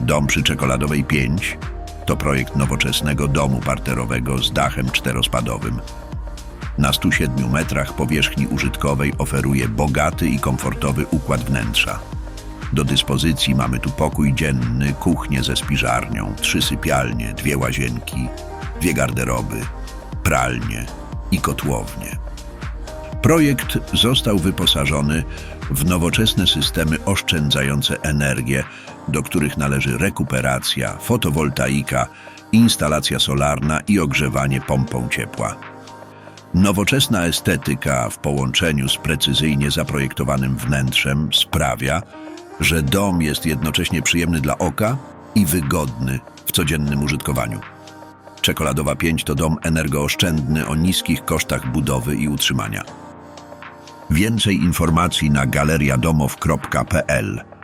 Dom przy Czekoladowej 5 to projekt nowoczesnego domu parterowego z dachem czterospadowym. Na 107 metrach powierzchni użytkowej oferuje bogaty i komfortowy układ wnętrza. Do dyspozycji mamy tu pokój dzienny, kuchnię ze spiżarnią, trzy sypialnie, dwie łazienki, dwie garderoby, pralnie i kotłownie. Projekt został wyposażony w nowoczesne systemy oszczędzające energię, do których należy rekuperacja, fotowoltaika, instalacja solarna i ogrzewanie pompą ciepła. Nowoczesna estetyka w połączeniu z precyzyjnie zaprojektowanym wnętrzem sprawia, że dom jest jednocześnie przyjemny dla oka i wygodny w codziennym użytkowaniu. Czekoladowa 5 to dom energooszczędny o niskich kosztach budowy i utrzymania. Więcej informacji na galeriadomow.pl